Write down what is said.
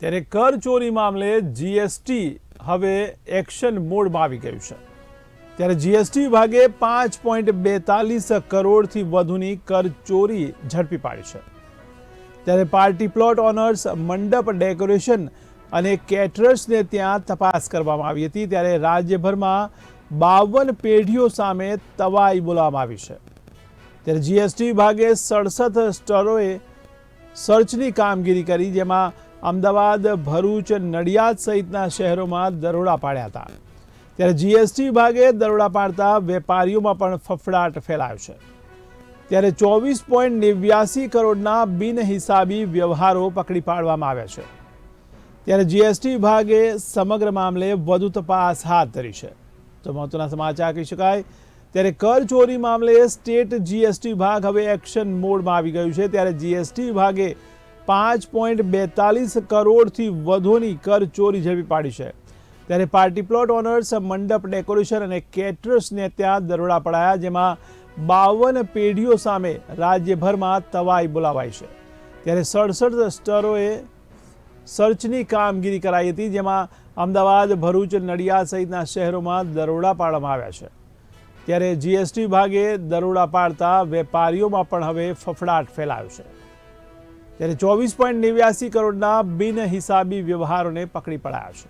ત્યારે કર ચોરી મામલે જીએસટી હવે એક્શન મોડમાં આવી ગયું છે. ત્યારે જીએસટી વિભાગે પાંચ પોઈન્ટ બેતાલીસ કરોડથી વધુની કર ચોરી ઝડપી પાડી છે. ત્યારે party plot owners, mandap decoration અને કેટરર્સને ત્યાં તપાસ કરવામાં આવી હતી. ત્યારે રાજ્યભરમાં બાવન પેઢીઓ સામે તવાઈ બોલાવવામાં આવી છે. ત્યારે જીએસટી વિભાગે સડસઠ સ્ટરોએ સર્ચની કામગીરી કરી, જેમાં અમદાવાદ, ભરૂચ, નડિયાદ સહિતના શહેરોમાં દરોડા પાડ્યા હતા. ત્યારે જીએસટી વિભાગે દરોડા પાડતા વેપારીઓમાં પણ ફફડાટ ફેલાયો છે. ત્યારે ચોવીસ પોઈન્ટ નેવ્યાસી કરોડના બિનહિસાબી વ્યવહારો પકડી પાડવામાં આવ્યા છે. ત્યારે જીએસટી વિભાગે સમગ્ર મામલે વધુ તપાસ હાથ ધરી છે. તો મહત્વના સમાચાર કહી શકાય, ત્યારે કર ચોરી મામલે સ્ટેટ જીએસટી વિભાગ હવે એક્શન મોડમાં આવી ગયું છે. ત્યારે જીએસટી વિભાગે પાંચ પોઈન્ટ બેતાલીસ કરોડથી વધુની કર ચોરી ઝડપી પાડી છે. ત્યારે party plot owners, mandap decoration અને કેટરર્સને ત્યાં દરોડા પડાયા, જેમાં બાવન પેઢીઓ સામે રાજ્યભરમાં તવાઈ બોલાવાઈ છે. ત્યારે સડસઠ સ્ટરોએ સર્ચની કામગીરી કરાઈ હતી, જેમાં અમદાવાદ, ભરૂચ, નડિયાદ સહિતના શહેરોમાં દરોડા પાડવામાં આવ્યા છે. ત્યારે જીએસટી વિભાગે દરોડા પાડતા વેપારીઓમાં પણ હવે ફફડાટ ફેલાયો છે. ત્યારે ચોવીસ પોઈન્ટ નેવ્યાસી કરોડના બિનહિસાબી વ્યવહારોને પકડી પડાયા છે.